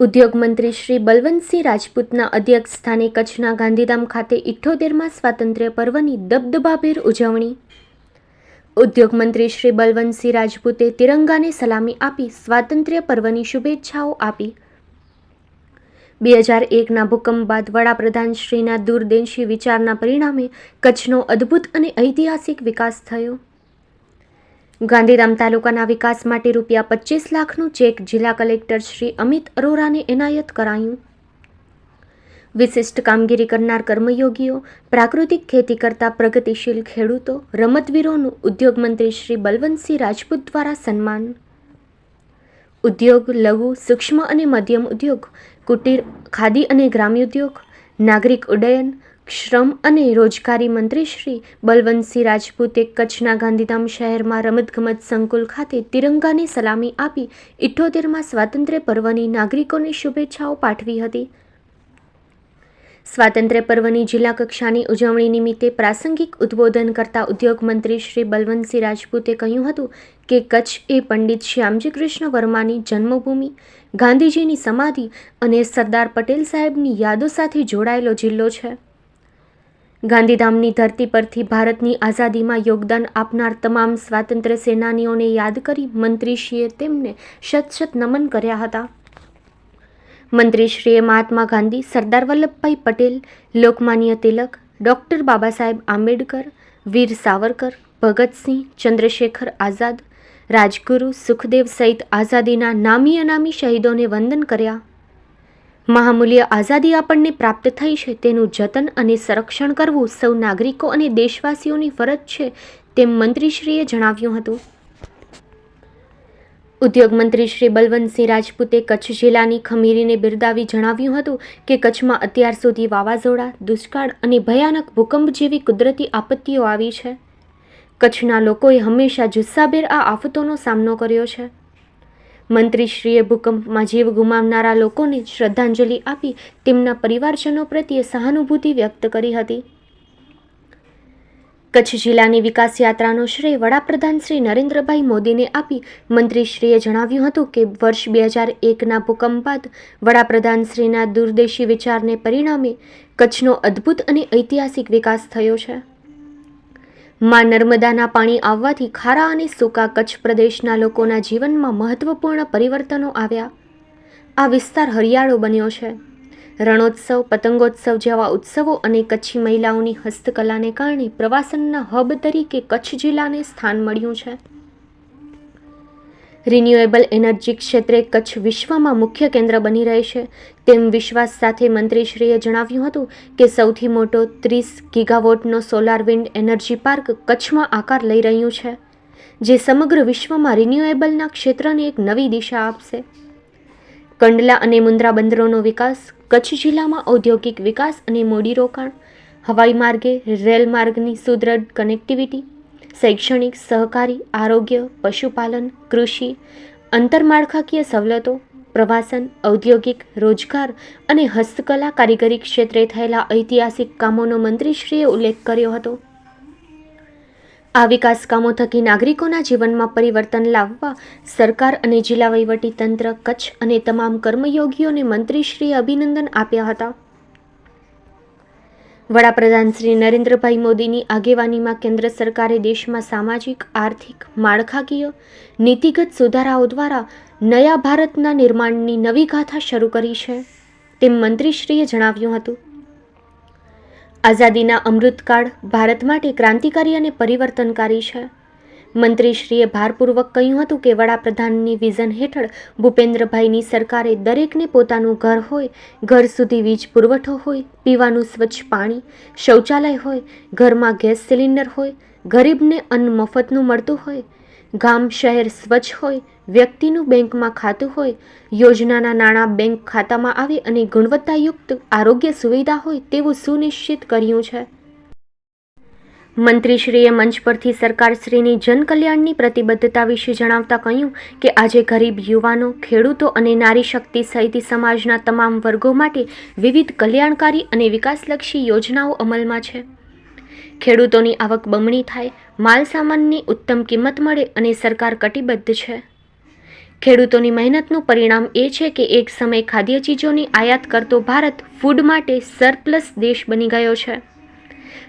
ઉદ્યોગ મંત્રી શ્રી બલવંતસિંહ રાજપૂતના અધ્યક્ષ સ્થાને કચ્છના ગાંધીધામ ખાતે ઇઠ્ઠોતેરમાં સ્વાતંત્ર્ય પર્વની દબદબાભેર ઉજવણી. ઉદ્યોગ મંત્રી શ્રી બલવંતસિંહ રાજપૂતે તિરંગાને સલામી આપી સ્વાતંત્ર્ય પર્વની શુભેચ્છાઓ આપી. બે હજાર એકના ભૂકંપ બાદ વડાપ્રધાન શ્રીના દૂરદેશી વિચારના પરિણામે કચ્છનો અદ્ભુત અને ઐતિહાસિક વિકાસ થયો. ગાંધીધામ તાલુકાના વિકાસ માટે રૂપિયા પચીસ લાખનું ચેક જિલ્લા કલેક્ટર શ્રી અમિત અરોરાને એનાયત કરાયું. વિશિષ્ટ કામગીરી કરનાર કર્મયોગીઓ, પ્રાકૃતિક ખેતી કરતા પ્રગતિશીલ ખેડૂતો, રમતવીરોનું ઉદ્યોગ મંત્રી શ્રી બલવંતસિંહ રાજપૂત દ્વારા સન્માન. ઉદ્યોગ, લઘુ, સૂક્ષ્મ અને મધ્યમ ઉદ્યોગ, કુટીર, ખાદી અને ગ્રામ્ય ઉદ્યોગ, નાગરિક ઉડ્ડયન શ્રમ અને રોજગારી મંત્રી શ્રી બલવંતસિંહ રાજપૂતે કચ્છના ગાંધીધામ શહેરમાં રમતગમત સંકુલ ખાતે તિરંગાને સલામી આપી ઇઠ્ઠોતેરમાં સ્વાતંત્ર્ય પર્વની નાગરિકોને શુભેચ્છાઓ પાઠવી હતી. સ્વાતંત્ર્ય પર્વની જિલ્લા કક્ષાની ઉજવણી નિમિત્તે પ્રાસંગિક ઉદ્બોધન કરતા ઉદ્યોગ મંત્રી શ્રી બલવંતસિંહ રાજપૂતે કહ્યું હતું કે કચ્છ એ પંડિત શ્યામજી કૃષ્ણ વર્માની જન્મભૂમિ, ગાંધીજીની સમાધિ અને સરદાર પટેલ સાહેબની યાદો સાથે જોડાયેલો જિલ્લો છે. ગાંધીધામની ધરતી પરથી ભારતની આઝાદીમાં યોગદાન આપનાર તમામ સ્વાતંત્ર્ય સેનાનીઓને યાદ કરી મંત્રીશ્રીએ તેમને શત શત નમન કર્યા હતા. મંત્રીશ્રીએ મહાત્મા ગાંધી, સરદાર વલ્લભભાઈ પટેલ, લોકમાન્ય તિલક, ડૉક્ટર બાબા સાહેબ આંબેડકર, વીર સાવરકર, ભગતસિંહ, ચંદ્રશેખર આઝાદ, રાજગુરુ સુખદેવ સહિત આઝાદીના નામી અનામી શહીદોને વંદન કર્યા. મહામૂલ્ય આઝાદી આપણને પ્રાપ્ત થઈ છે, તેનું જતન અને સંરક્ષણ કરવું સૌ નાગરિકો અને દેશવાસીઓની ફરજ છે, તેમ મંત્રીશ્રીએ જણાવ્યું હતું. ઉદ્યોગ મંત્રી શ્રી બલવંતસિંહ રાજપૂતે કચ્છ જિલ્લાની ખમીરીને બિરદાવી જણાવ્યું હતું કે કચ્છમાં અત્યાર સુધી વાવાઝોડા, દુષ્કાળ અને ભયાનક ભૂકંપ જેવી કુદરતી આપત્તિઓ આવી છે. કચ્છના લોકોએ હંમેશા જુસ્સાભેર આ આફતોનો સામનો કર્યો છે. મંત્રીશ્રીએ ભૂકંપમાં જીવ ગુમાવનારા લોકોને શ્રદ્ધાંજલિ આપી તેમના પરિવારજનો પ્રત્યે સહાનુભૂતિ વ્યક્ત કરી હતી. કચ્છ જિલ્લાની વિકાસ યાત્રાનો શ્રેય વડાપ્રધાન શ્રી નરેન્દ્રભાઈ મોદીને આપી મંત્રીશ્રીએ જણાવ્યું હતું કે વર્ષ બે હજાર એકના ભૂકંપ બાદ વડાપ્રધાનશ્રીના દૂરદેશી વિચારને પરિણામે કચ્છનો અદ્ભુત અને ઐતિહાસિક વિકાસ થયો છે. માં નર્મદાના પાણી આવવાથી ખારા અને સૂકા કચ્છ પ્રદેશના લોકોના જીવનમાં મહત્વપૂર્ણ પરિવર્તનો આવ્યા. આ વિસ્તાર હરિયાળો બન્યો છે. રણોત્સવ, પતંગોત્સવ જેવા ઉત્સવો અને કચ્છી મહિલાઓની હસ્તકલાને કારણે પ્રવાસનના હબ તરીકે કચ્છ જિલ્લાને સ્થાન મળ્યું છે. રિન્યુએબલ એનર્જી ક્ષેત્રે કચ્છ વિશ્વમાં મુખ્ય કેન્દ્ર બની રહેશે તેમ વિશ્વાસ સાથે મંત્રીશ્રીએ જણાવ્યું હતું કે સૌથી મોટો ત્રીસ ગીગાવોટનો સોલાર વિન્ડ એનર્જી પાર્ક કચ્છમાં આકાર લઈ રહ્યું છે, જે સમગ્ર વિશ્વમાં રિન્યુએબલના ક્ષેત્રને એક નવી દિશા આપશે. કંડલા અને મુન્દ્રા બંદરોનો વિકાસ, કચ્છ જિલ્લામાં ઔદ્યોગિક વિકાસ અને મૂડીરોકાણ હવાઈ માર્ગે, રેલ માર્ગની સુદૃઢ કનેક્ટિવિટી શૈક્ષણિક, સહકારી, આરોગ્ય, પશુપાલન, કૃષિ આંતરમાળખાકીય સવલતો, પ્રવાસન, ઔદ્યોગિક, રોજગાર અને હસ્તકલા કારીગરી ક્ષેત્રે થયેલા ઐતિહાસિક કામોનો મંત્રીશ્રીએ ઉલ્લેખ કર્યો હતો. આ વિકાસ કામો થકી નાગરિકોના જીવનમાં પરિવર્તન લાવવા સરકાર અને જિલ્લા વહીવટી તંત્ર કચ્છ અને તમામ કર્મયોગીઓને મંત્રીશ્રીએ અભિનંદન આપ્યા હતા. વડાપ્રધાન શ્રી નરેન્દ્રભાઈ મોદીની આગેવાનીમાં કેન્દ્ર સરકારે દેશમાં સામાજિક, આર્થિક, માળખાકીય નીતિગત સુધારાઓ દ્વારા નયા ભારતના નિર્માણની નવી ગાથા શરૂ કરી છે તેમ મંત્રીશ્રીએ જણાવ્યું હતું. આઝાદીના અમૃતકાળ ભારત માટે ક્રાંતિકારી અને પરિવર્તનકારી છે. મંત્રીશ્રીએ ભારપૂર્વક કહ્યું હતું કે વડાપ્રધાનની વિઝન હેઠળ ભૂપેન્દ્રભાઈની સરકારે દરેકને પોતાનું ઘર હોય, ઘર સુધી વીજ પુરવઠો હોય, પીવાનું સ્વચ્છ પાણી, શૌચાલય હોય, ઘરમાં ગેસ સિલિન્ડર હોય, ગરીબને અન્ન મફતનું મળતું હોય, ગામ શહેર સ્વચ્છ હોય, વ્યક્તિનું બેંકમાં ખાતું હોય, યોજનાના નાણાં બેંક ખાતામાં આવે અને ગુણવત્તાયુક્ત આરોગ્ય સુવિધા હોય તેવું સુનિશ્ચિત કર્યું છે. મંત્રીશ્રીએ મંચ પરથી સરકારશ્રીની જનકલ્યાણની પ્રતિબદ્ધતા વિશે જણાવતા કહ્યું કે આજે ગરીબ યુવાનો, ખેડૂતો અને નારી શક્તિ સહિત સમાજના તમામ વર્ગો માટે વિવિધ કલ્યાણકારી અને વિકાસલક્ષી યોજનાઓ અમલમાં છે. ખેડૂતોની આવક બમણી થાય, માલ સામાનની ઉત્તમ કિંમત મળે અને સરકાર કટિબદ્ધ છે. ખેડૂતોની મહેનતનું પરિણામ એ છે કે એક સમય ખાદ્ય ચીજોની આયાત કરતો ભારત ફૂડ માટે સરપ્લસ દેશ બની ગયો છે.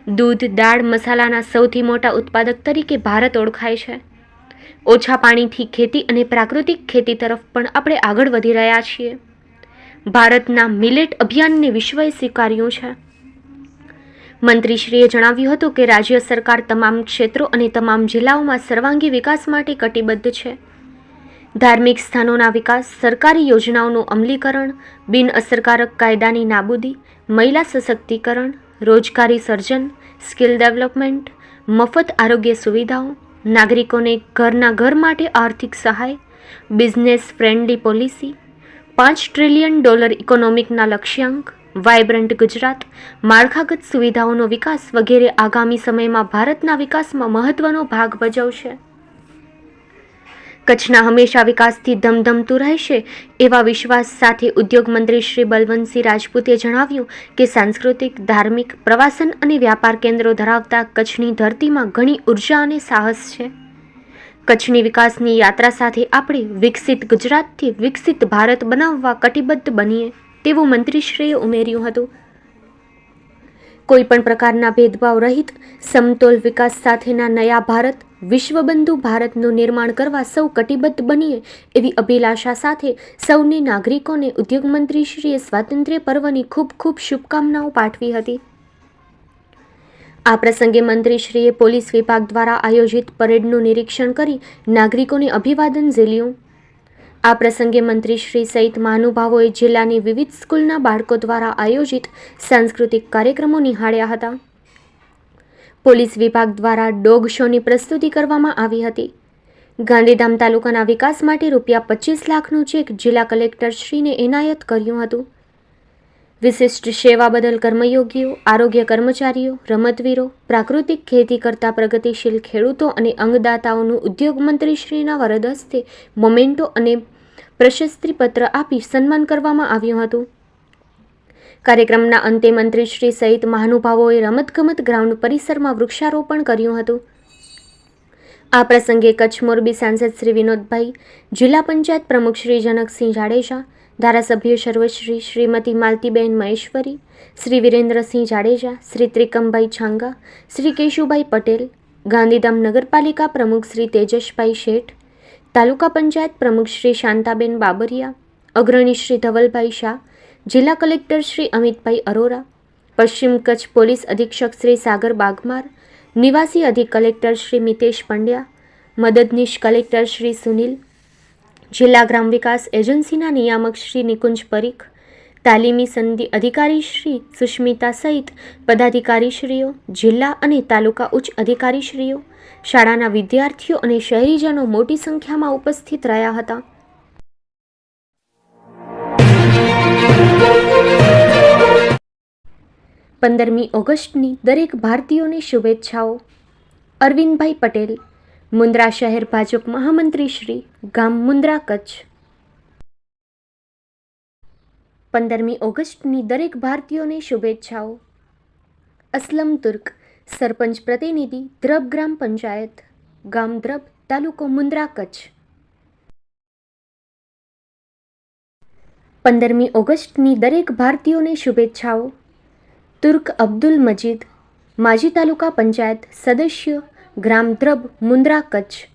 દૂધ, દાળ મસાલાના સૌથી મોટા ઉત્પાદક તરીકે ભારત ઓળખાય છે. ઓછા પાણીથી ખેતી અને પ્રાકૃતિક ખેતી તરફ પણ આપણે આગળ વધી રહ્યા છીએ. ભારતના મિલેટ અભિયાનને વિશ્વએ સ્વીકાર્યું છે. મંત્રીશ્રીએ જણાવ્યું હતું કે રાજ્ય સરકાર તમામ ક્ષેત્રો અને તમામ જિલ્લાઓમાં સર્વાંગી વિકાસ માટે કટિબદ્ધ છે. ધાર્મિક સ્થાનોના વિકાસ, સરકારી યોજનાઓનું અમલીકરણ બિન અસરકારક કાયદાની નાબૂદી, મહિલા સશક્તિકરણ રોજગારી સર્જન, સ્કિલ ડેવલપમેન્ટ, મફત આરોગ્ય સુવિધાઓ, નાગરિકોને ઘરના ઘર માટે આર્થિક સહાય, બિઝનેસ ફ્રેન્ડલી પોલિસી, પાંચ ટ્રિલિયન ડોલર ઇકોનોમિકના લક્ષ્યાંક, વાયબ્રન્ટ ગુજરાત, માળખાગત સુવિધાઓનો વિકાસ વગેરે આગામી સમયમાં ભારતના વિકાસમાં મહત્વનો ભાગ ભજવશે. કચ્છના હંમેશા વિકાસથી ધમધમતું રહેશે એવા વિશ્વાસ સાથે ઉદ્યોગ મંત્રી શ્રી બલવંતસિંહ રાજપૂતે જણાવ્યું કે સાંસ્કૃતિક, ધાર્મિક, પ્રવાસન અને વ્યાપાર કેન્દ્રો ધરાવતા કચ્છની ધરતીમાં ઘણી ઊર્જા અને સાહસ છે. કચ્છની વિકાસની યાત્રા સાથે આપણે વિકસિત ગુજરાતથી વિકસિત ભારત બનાવવા કટિબદ્ધ બનીએ તેવું મંત્રીશ્રીએ ઉમેર્યું હતું. કોઈ પણ પ્રકારના ભેદભાવ રહિત સમતોલ વિકાસ સાથેના નયા ભારત, વિશ્વબંધુ ભારતનું નિર્માણ કરવા સૌ કટિબદ્ધ બનીએ એવી અભિલાષા સાથે સૌને નાગરિકોને ઉદ્યોગ મંત્રીશ્રીએ સ્વાતંત્ર્ય પર્વની ખૂબ ખૂબ શુભકામનાઓ પાઠવી હતી. આ પ્રસંગે મંત્રીશ્રીએ પોલીસ વિભાગ દ્વારા આયોજિત પરેડનું નિરીક્ષણ કરી નાગરિકોને અભિવાદન ઝીલ્યું. આ પ્રસંગે મંત્રીશ્રી સહિત મહાનુભાવોએ જિલ્લાની વિવિધ સ્કૂલના બાળકો દ્વારા આયોજિત સાંસ્કૃતિક કાર્યક્રમો નિહાળ્યા હતા. પોલીસ વિભાગ દ્વારા ડોગ શોની પ્રસ્તુતિ કરવામાં આવી હતી. ગાંધીધામ તાલુકાના વિકાસ માટે રૂપિયા પચીસ લાખનું ચેક જિલ્લા કલેક્ટરશ્રીને એનાયત કર્યું હતું. વિશિષ્ટ સેવા બદલ કર્મયોગીઓ, આરોગ્ય કર્મચારીઓ, રમતવીરો, પ્રાકૃતિક ખેતી કરતા પ્રગતિશીલ ખેડૂતો અને અંગદાતાઓનું ઉદ્યોગ મંત્રીશ્રીના વરદ હસ્તે મોમેન્ટો અને પ્રશસ્તિપત્ર આપી સન્માન કરવામાં આવ્યું હતું. કાર્યક્રમના અંતે મંત્રીશ્રી સહિત મહાનુભાવોએ રમતગમત ગ્રાઉન્ડ પરિસરમાં વૃક્ષારોપણ કર્યું હતું. આ પ્રસંગે કચ્છ મોરબી સાંસદ શ્રી વિનોદભાઈ, જિલ્લા પંચાયત પ્રમુખ શ્રી જનકસિંહ જાડેજા, ધારાસભ્ય સર્વશ્રી શ્રીમતી માલતીબેન મહેશ્વરી, શ્રી વિરેન્દ્રસિંહ જાડેજા, શ્રી ત્રિકમભાઈ છાંગા, શ્રી કેશુભાઈ પટેલ, ગાંધીધામ નગરપાલિકા પ્રમુખ શ્રી તેજસભાઈ શેઠ તાલુકા પંચાયત પ્રમુખ શ્રી શાંતાબેન બાબરિયા, અગ્રણી શ્રી ધવલભાઈ શાહ, જિલ્લા કલેક્ટર શ્રી અમિતભાઈ અરોરા, પશ્ચિમ કચ્છ પોલીસ અધિક્ષક શ્રી સાગર બાગમાર, નિવાસી અધિક કલેક્ટર શ્રી મિતેશ પંડ્યા, મદદનીશ કલેક્ટર શ્રી સુનિલ, જિલ્લા ગ્રામ વિકાસ એજન્સીના નિયામક શ્રી નિકુંજ પરીખ તાલીમી સંધિ અધિકારી શ્રી સુષ્મિતા સહિત પદાધિકારીશ્રીઓ, જિલ્લા અને તાલુકા ઉચ્ચ અધિકારીશ્રીઓ, શાળાના વિદ્યાર્થીઓ અને શહેરીજનો મોટી સંખ્યામાં ઉપસ્થિત રહ્યા હતા. પંદરમી ઓગસ્ટની દરેક ભારતીયોને શુભેચ્છાઓ. અરવિંદભાઈ પટેલ, મુન્દ્રા શહેર ભાજપ મહામંત્રી શ્રી ગામ મુન્દ્રા કચ્છ. પંદરમી ઓગસ્ટની દરેક ભારતીયોને શુભેચ્છાઓ. અસલમ તુર્ક, સરપંચ પ્રતિનિધિ, દ્રબ ગ્રામ પંચાયત, ગામ દ્રબ, તાલુકો મુન્દ્રા કચ્છ. પંદરમી ઓગસ્ટની દરેક ભારતીયોને શુભેચ્છાઓ. તુર્ક અબ્દુલ મજીદ, માજી તાલુકા પંચાયત સદસ્ય, ગ્રામ Dhrab Mundra Kutch.